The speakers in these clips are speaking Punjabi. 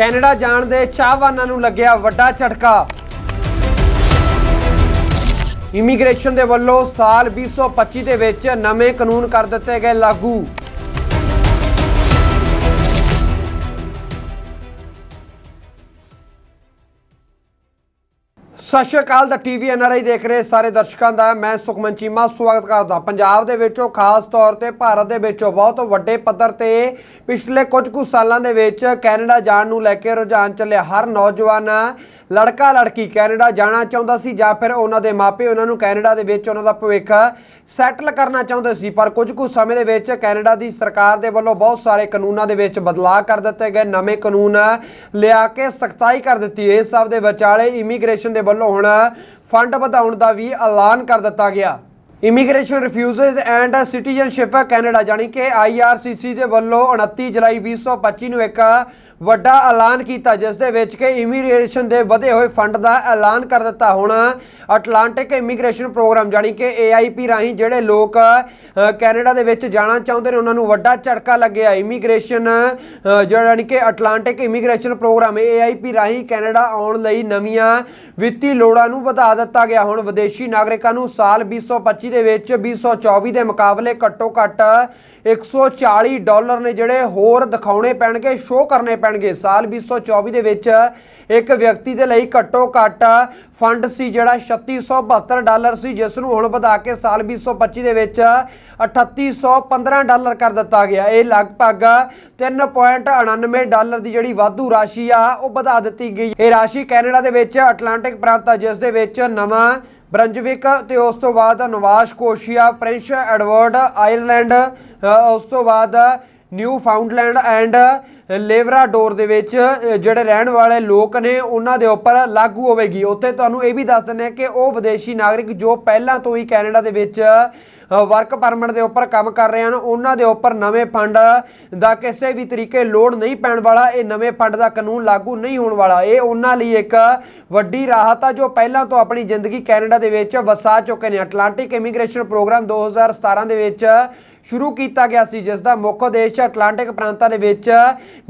ਕੈਨੇਡਾ ਜਾਣ ਦੇ ਚਾਹਵਾਨਾਂ ਨੂੰ ਲੱਗਿਆ ਵੱਡਾ ਝਟਕਾ। ਇਮੀਗ੍ਰੇਸ਼ਨ ਦੇ ਵੱਲੋਂ ਸਾਲ 2025 ਦੇ ਵਿੱਚ ਨਵੇਂ ਕਾਨੂੰਨ ਕਰ ਦਿੱਤੇ ਗਏ ਲਾਗੂ। ਸਤਿ ਸ਼੍ਰੀ ਅਕਾਲ ਦਾ ਟੀਵੀ ਐਨਆਰਆਈ ਦੇਖ ਰਹੇ ਸਾਰੇ ਦਰਸ਼ਕਾਂ ਦਾ, ਮੈਂ ਸੁਖਮਨ ਚੀਮਾ, ਸਵਾਗਤ ਕਰਦਾ ਪੰਜਾਬ ਦੇ ਵਿੱਚੋਂ ਖਾਸ ਤੌਰ ਤੇ ਭਾਰਤ ਦੇ ਵਿੱਚੋਂ ਬਹੁਤ ਵੱਡੇ ਪੱਧਰ ਤੇ ਪਿਛਲੇ ਕੁਝ ਕੁ ਸਾਲਾਂ ਦੇ ਵਿੱਚ ਕੈਨੇਡਾ ਜਾਣ ਨੂੰ ਲੈ ਕੇ ਰੁਝਾਨ ਚੱਲਿਆ। ਹਰ ਨੌਜਵਾਨ ਲੜਕਾ ਲੜਕੀ ਕੈਨੇਡਾ ਜਾਣਾ ਚਾਹੁੰਦਾ ਸੀ ਜਾਂ ਫਿਰ ਉਹਨਾਂ ਦੇ ਮਾਪੇ ਉਹਨਾਂ ਨੂੰ ਕੈਨੇਡਾ ਦੇ ਵਿੱਚ ਉਹਨਾਂ ਦਾ ਭਵਿੱਖ ਸੈਟਲ ਕਰਨਾ ਚਾਹੁੰਦੇ ਸੀ, ਪਰ ਕੁਝ ਕੁ ਸਮੇਂ ਦੇ ਵਿੱਚ ਕੈਨੇਡਾ ਦੀ ਸਰਕਾਰ ਦੇ ਵੱਲੋਂ ਬਹੁਤ ਸਾਰੇ ਕਾਨੂੰਨਾਂ ਦੇ ਵਿੱਚ ਬਦਲਾਅ ਕਰ ਦਿੱਤੇ ਗਏ, ਨਵੇਂ ਕਾਨੂੰਨ ਲਿਆ ਕੇ ਸਖਤਾਈ ਕਰ ਦਿੱਤੀ। ਇਸ ਸਭ ਦੇ ਵਿਚਾਲੇ ਇਮੀਗ੍ਰੇਸ਼ਨ ਦੇ ਵੱਲੋਂ ਹੁਣ ਫੰਡ ਵਧਾਉਣ ਦਾ ਵੀ ਐਲਾਨ ਕਰ ਦਿੱਤਾ ਗਿਆ। Immigration refugees and citizenship Canada, ਜਾਣੀ ਕਿ ਆਈਆਰਸੀਸੀ ਦੇ ਵੱਲੋਂ 29 ਜੁਲਾਈ 2025 ਨੂੰ ਇੱਕ ਵੱਡਾ ਐਲਾਨ ਕੀਤਾ, ਜਿਸ ਦੇ ਵਿੱਚ ਕਿ ਇਮੀਗ੍ਰੇਸ਼ਨ ਦੇ ਵਧੇ ਹੋਏ ਫੰਡ ਦਾ ਐਲਾਨ ਕਰ ਦਿੱਤਾ। ਹੁਣ ਅਟਲਾਂਟਿਕ ਇਮੀਗ੍ਰੇਸ਼ਨ ਪ੍ਰੋਗਰਾਮ ਜਾਣੀ ਕਿ AIP ਰਾਹੀਂ ਜਿਹੜੇ ਲੋਕ ਕੈਨੇਡਾ ਦੇ ਵਿੱਚ ਜਾਣਾ ਚਾਹੁੰਦੇ ਨੇ, ਉਹਨਾਂ ਨੂੰ ਵੱਡਾ ਝਟਕਾ ਲੱਗਿਆ। ਇਮੀਗ੍ਰੇਸ਼ਨ ਜਿਹੜਾ ਜਾਣੀ ਕਿ ਅਟਲਾਂਟਿਕ ਇਮੀਗ੍ਰੇਸ਼ਨ ਪ੍ਰੋਗਰਾਮ AIP ਰਾਹੀਂ ਕੈਨੇਡਾ ਆਉਣ ਲਈ ਨਵੀਆਂ ਵਿੱਤੀ ਲੋੜਾਂ ਨੂੰ ਵਧਾ ਦਿੱਤਾ ਗਿਆ। ਹੁਣ ਵਿਦੇਸ਼ੀ ਨਾਗਰਿਕਾਂ ਨੂੰ ਸਾਲ 2025 ਦੇ ਵਿੱਚ 2024 ਦੇ ਮੁਕਾਬਲੇ ਘੱਟੋ ਘੱਟ 140 ਡਾਲਰ ਨੇ ਜਿਹੜੇ ਹੋਰ ਦਿਖਾਉਣੇ ਪੈਣਗੇ, ਸ਼ੋਅ ਕਰਨੇ ਪੈਣਗੇ। ਸਾਲ 2024 ਦੇ ਵਿੱਚ ਇੱਕ ਵਿਅਕਤੀ ਦੇ ਲਈ ਘੱਟੋ ਘੱਟ ਫੰਡ ਸੀ ਜਿਹੜਾ 3672 ਡਾਲਰ ਸੀ, ਜਿਸ ਨੂੰ ਹੁਣ ਵਧਾ ਕੇ ਸਾਲ 2025 ਦੇ ਵਿੱਚ 3815 ਡਾਲਰ ਕਰ ਦਿੱਤਾ ਗਿਆ। ਇਹ ਲਗਭਗ 3.99 ਡਾਲਰ ਦੀ ਜਿਹੜੀ ਵਾਧੂ ਰਾਸ਼ੀ ਆ, ਉਹ ਵਧਾ ਦਿੱਤੀ ਗਈ। ਇਹ ਰਾਸ਼ੀ ਕੈਨੇਡਾ ਦੇ ਵਿੱਚ ਅਟਲਾਂਟਿਕ ਪ੍ਰਾਂਤ ਆ, ਜਿਸ ਦੇ ਵਿੱਚ ਨਵਾਂ ਬ੍ਰੰਜਵਿਕ ਤੇ ਉਸ ਤੋਂ ਬਾਅਦ ਨਵਾਸ ਕੋਸ਼ੀਆ, ਪ੍ਰਿੰਸ ਐਡਵਰਡ ਆਇਰਲੈਂਡ ਉਸ ਤੋਂ ਬਾਅਦ ਨਿਊ ਫਾਊਂਡਲੈਂਡ ਐਂਡ ਲੇਵਰਾਡੋਰ ਦੇ ਵਿੱਚ ਜਿਹੜੇ ਰਹਿਣ ਵਾਲੇ ਲੋਕ ਨੇ, ਉਹਨਾਂ ਦੇ ਉੱਪਰ ਲਾਗੂ ਹੋਵੇਗੀ। ਉੱਥੇ ਤੁਹਾਨੂੰ ਇਹ ਵੀ ਦੱਸ ਦਿੰਦੇ ਆ ਕਿ ਉਹ ਵਿਦੇਸ਼ੀ ਨਾਗਰਿਕ ਜੋ ਪਹਿਲਾਂ ਤੋਂ ਹੀ ਕੈਨੇਡਾ ਦੇ ਵਿੱਚ ਵਰਕ ਪਰਮਿਟ ਦੇ ਉੱਪਰ ਕੰਮ ਕਰ ਰਹੇ ਹਨ, ਉਹਨਾਂ ਦੇ ਉੱਪਰ ਨਵੇਂ ਫੰਡ ਦਾ ਕਿਸੇ ਵੀ ਤਰੀਕੇ ਲੋਡ ਨਹੀਂ ਪੈਣ ਵਾਲਾ, ਇਹ ਨਵੇਂ ਫੰਡ ਦਾ ਕਾਨੂੰਨ ਲਾਗੂ ਨਹੀਂ ਹੋਣ ਵਾਲਾ। ਇਹ ਉਹਨਾਂ ਲਈ ਇੱਕ ਵੱਡੀ ਰਾਹਤ ਆ, ਜੋ ਪਹਿਲਾਂ ਤੋਂ ਆਪਣੀ ਜ਼ਿੰਦਗੀ ਕੈਨੇਡਾ ਦੇ ਵਿੱਚ ਵਸਾ ਚੁੱਕੇ ਨੇ। ਅਟਲਾਂਟਿਕ ਇਮੀਗ੍ਰੇਸ਼ਨ ਪ੍ਰੋਗਰਾਮ 2017 ਦੇ ਵਿੱਚ ਸ਼ੁਰੂ ਕੀਤਾ ਗਿਆ ਸੀ ਜਿਸ ਦਾ ਮੁੱਖ ਉਦੇਸ਼ ਅਟਲਾਂਟਿਕ ਪ੍ਰਾਂਤਾਂ ਦੇ ਵਿੱਚ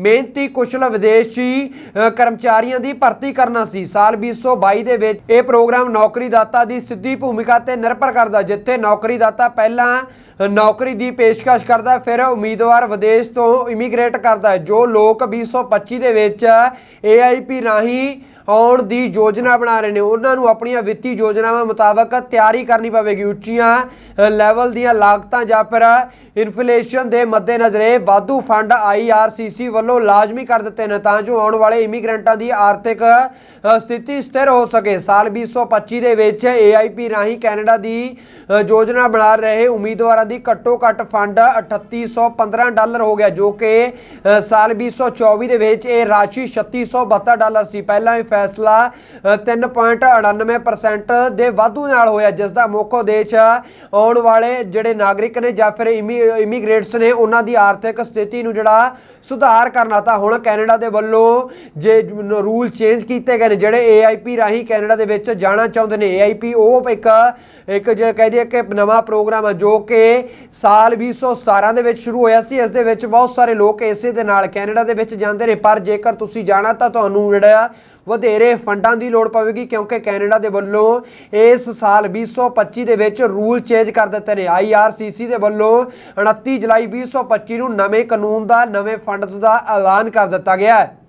ਮਿਹਨਤੀ, ਕੁਸ਼ਲ ਵਿਦੇਸ਼ੀ ਕਰਮਚਾਰੀਆਂ ਦੀ ਭਰਤੀ ਕਰਨਾ ਸੀ। ਸਾਲ 2022 ਦੇ ਵਿੱਚ ਇਹ ਪ੍ਰੋਗਰਾਮ ਨੌਕਰੀਦਾਤਾ ਦੀ ਸਿੱਧੀ ਭੂਮਿਕਾ ਤੇ ਨਿਰਭਰ ਕਰਦਾ, ਜਿੱਥੇ ਨੌਕਰੀਦਾਤਾ ਪਹਿਲਾਂ ਨੌਕਰੀ ਦੀ ਪੇਸ਼ਕਸ਼ ਕਰਦਾ, ਫਿਰ ਉਮੀਦਵਾਰ ਵਿਦੇਸ਼ ਤੋਂ ਇਮੀਗ੍ਰੇਟ ਕਰਦਾ ਜੋ ਲੋਕ 2025 ਦੇ ਵਿੱਚ AIP ਰਾਹੀਂ ਆਉਣ ਦੀ ਯੋਜਨਾ ਬਣਾ ਰਹੇ ਨੇ। ਉਹਨਾਂ ਨੂੰ ਆਪਣੀਆਂ ਵਿੱਤੀ ਯੋਜਨਾਵਾਂ ਮੁਤਾਬਕ ਤਿਆਰੀ ਕਰਨੀ ਪਵੇਗੀ। ਉੱਚੀਆਂ ਲੈਵਲ ਦੀਆਂ ਲਾਗਤਾਂ ਜਾਂ ਫਿਰ ਇਨਫਲੇਸ਼ਨ ਦੇ ਮੱਦੇਨਜ਼ਰੇ ਵਾਧੂ ਫੰਡ IRCC ਵੱਲੋਂ ਲਾਜ਼ਮੀ ਕਰ ਦਿੱਤੇ ਨੇ ਤਾਂ ਜੋ ਆਉਣ ਵਾਲੇ ਇਮੀਗ੍ਰੈਂਟਾਂ ਦੀ ਆਰਥਿਕ ਸਥਿਤੀ ਸਥਿਰ ਹੋ ਸਕੇ। ਸਾਲ 2025 ਦੇ ਵਿੱਚ AIP ਰਾਹੀਂ ਕੈਨੇਡਾ ਦੀ ਯੋਜਨਾ ਬਣਾ ਰਹੇ ਉਮੀਦਵਾਰਾਂ ਦੀ ਘੱਟੋ ਘੱਟ ਫੰਡ 3815 ਡਾਲਰ ਹੋ ਗਿਆ ਜੋ ਕਿ ਅ, ਸਾਲ 2024 ਦੇ ਵਿੱਚ ਇਹ ਰਾਸ਼ੀ 3672 ਡਾਲਰ ਸੀ। ਪਹਿਲਾਂ ਇਹ ਫੈਸਲਾ ਅ, 3.99% ਦੇ ਵਾਧੂ ਨਾਲ ਹੋਇਆ ਜਿਸ ਦਾ ਮੁੱਖ ਉਦੇਸ਼ ਆਉਣ ਵਾਲੇ ਜਿਹੜੇ ਨਾਗਰਿਕ ਨੇ ਜਾਂ ਫਿਰ ਇਮੀ ਇਮੀਗ੍ਰੇਟਸ ਨੇ ਉਹਨਾਂ ਦੀ ਆਰਥਿਕ ਸਥਿਤੀ ਨੂੰ ਜਿਹੜਾ ਸੁਧਾਰ ਕਰਨਾ ਤਾਂ ਹੁਣ ਕੈਨੇਡਾ ਦੇ ਵੱਲੋਂ ਜੇ ਰੂਲ ਚੇਂਜ ਕੀਤੇ ਗਏ ਨੇ, ਜਿਹੜੇ AIP ਰਾਹੀਂ ਕੈਨੇਡਾ ਦੇ ਵਿੱਚ ਜਾਣਾ ਚਾਹੁੰਦੇ ਨੇ। AIP ਉਹ ਇੱਕ ਇੱਕ ਜੇ ਕਹਿ ਦਈਏ ਕਿ ਨਵਾਂ ਪ੍ਰੋਗਰਾਮ ਹੈ ਜੋ ਕਿ ਸਾਲ 2017 ਦੇ ਵਿੱਚ ਸ਼ੁਰੂ ਹੋਇਆ ਸੀ। ਇਸ ਦੇ ਵਿੱਚ ਬਹੁਤ ਸਾਰੇ ਲੋਕ ਇਸੇ ਦੇ ਨਾਲ ਕੈਨੇਡਾ ਦੇ ਵਿੱਚ ਜਾਂਦੇ ਨੇ। ਪਰ ਜੇਕਰ ਤੁਸੀਂ ਜਾਣਾ ਤਾਂ ਤੁਹਾਨੂੰ ਜਿਹੜਾ ਵਧੇਰੇ ਫੰਡਾਂ ਦੀ ਲੋੜ ਪਵੇਗੀ ਕਿਉਂਕਿ ਕੈਨੇਡਾ ਦੇ ਵੱਲੋਂ ਇਸ ਸਾਲ 2025 ਦੇ ਵਿੱਚ ਰੂਲ ਚੇਂਜ ਕਰ ਦਿੱਤੇ ਨੇ। IRCC ਦੇ ਵੱਲੋਂ 29 ਜੁਲਾਈ 2025 ਨੂੰ ਨਵੇਂ ਕਾਨੂੰਨ ਦਾ, ਨਵੇਂ ਫੰਡਸ ਦਾ ਐਲਾਨ ਕਰ ਦਿੱਤਾ ਗਿਆ ਹੈ।